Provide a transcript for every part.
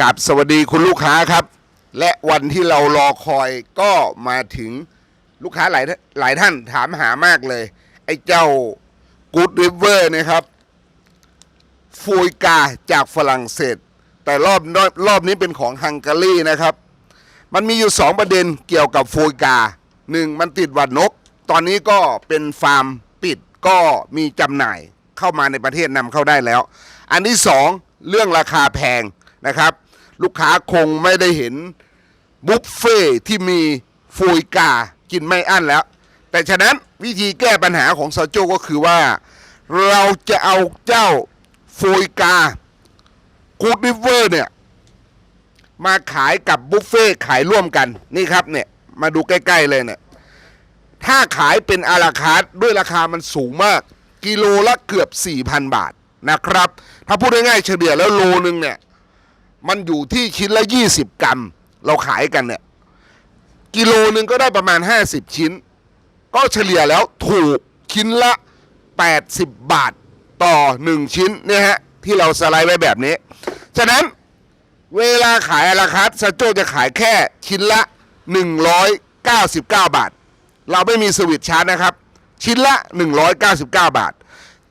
กับสวัสดีคุณลูกค้าครับ และวันที่เรารอคอยก็มาถึงลูกค้าหลายหลายท่านถามหามากเลย ไอ้เจ้า Good River นะครับฟูยกาจากฝรั่งเศส แต่รอบรอบนี้เป็นของฮังการีนะครับ มันมีอยู่ 2 ประเด็นเกี่ยวกับฟูยกาหนึ่งมันติดหวัดนก ตอนนี้ก็เป็นฟาร์มปิดก็มีจำหน่ายเข้ามาในประเทศนำเข้าได้แล้ว อันที่สองเรื่องราคาแพง นะครับ ลูกค้าคงไม่ได้เห็นบุฟเฟ่ที่มีฟูยกากินไม่อั้นแล้ว แต่ฉะนั้นวิธีแก้ปัญหาของซาโจก็คือว่า เราจะเอาเจ้าฟูยกากูดริเวอร์เนี่ย มาขายกับบุฟเฟ่ขายร่วมกันนี่ครับเนี่ย มาดูใกล้ ๆ เลยเนี่ย ถ้าขายเป็นอาราคาร์ด้วยราคามันสูงมาก กิโลละเกือบ 4,000 บาทนะครับ ถ้าพูดง่ายๆเฉลี่ยแล้วโลนึงเนี่ย มันอยู่ที่ชิ้นละ 20 กรัม เราขายกันเนี่ย กิโลนึงก็ได้ประมาณ 50 ชิ้น ก็เฉลี่ยแล้วถูกชิ้นละ 80 บาทต่อ 1 ชิ้นเนี่ยฮะ ที่เราสไลด์ไว้แบบนี้ ฉะนั้นเวลาขายราคาซาโจจะขายแค่ชิ้นละ 199 บาท เราไม่มีสวิตช์ชาร์จนะครับ ชิ้นละ 199 บาท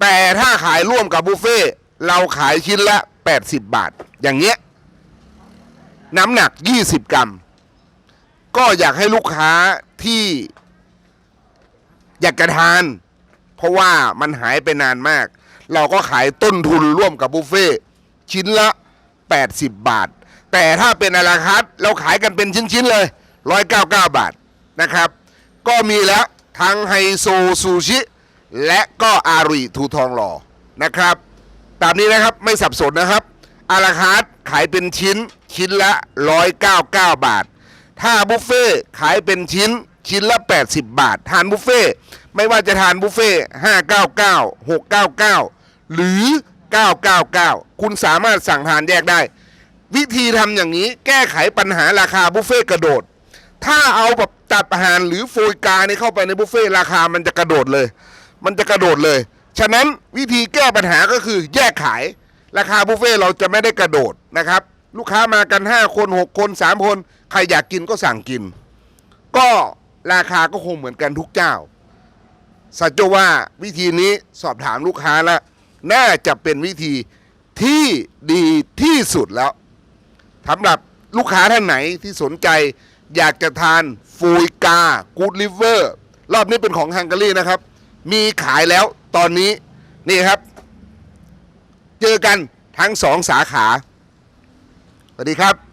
แต่ถ้าขายร่วมกับบุฟเฟ่เราขายชิ้นละ 80 บาท อย่างเงี้ย น้ำหนัก 20 กรัม ก็อยากให้ลูกค้าที่อยากจะทาน เพราะว่ามันหายไปนานมาก เราก็ขายต้นทุนร่วมกับบุฟเฟ่ชิ้นละ 80 บาท แต่ถ้าเป็นอาราคาร์เราขายกันเป็นชิ้น ๆ เลย 199 บาทนะครับ ก็มีแล้วทั้งไฮโซซูชิ และก็อารีทูทองหล่อนะครับ ตามนี้นะครับไม่สับสนนะครับอาราคาร์ ขายเป็นชิ้นชิ้นละ 199 บาท ถ้าบุฟเฟ่ขายเป็นชิ้นชิ้นละ 80 บาท ทานบุฟเฟ่ไม่ว่าจะทานบุฟเฟ่599 699 หรือ 999 คุณสามารถสั่งทานแยกได้ วิธีทำอย่างนี้แก้ไขปัญหาราคาบุฟเฟ่กระโดด ถ้าเอาแบบตัดอาหารหรือโฟยกาเนี่เข้าไปในบุฟเฟ่ราคามันจะกระโดดเลย มันจะกระโดดเลย ฉะนั้นวิธีแก้ปัญหาก็คือแยกขาย ราคาบุฟเฟ่เราจะไม่ได้กระโดดนะครับ ลูกค้ามากัน 5 คน 6 คน 3 คน ใครอยากกินก็สั่งกิน ก็ราคาก็คงเหมือนกันทุกเจ้าสัจจว่าวิธีนี้สอบถามลูกค้าแล้วน่าจะเป็นวิธีที่ดีที่สุดแล้วสำหรับลูกค้าท่านไหนที่สนใจอยากจะทานฟูยกากูดลิเวอร์รอบนี้เป็นของฮังการีนะครับ มีขายแล้วตอนนี้นี่ครับ กันทั้งสองสาขา สวัสดีครับ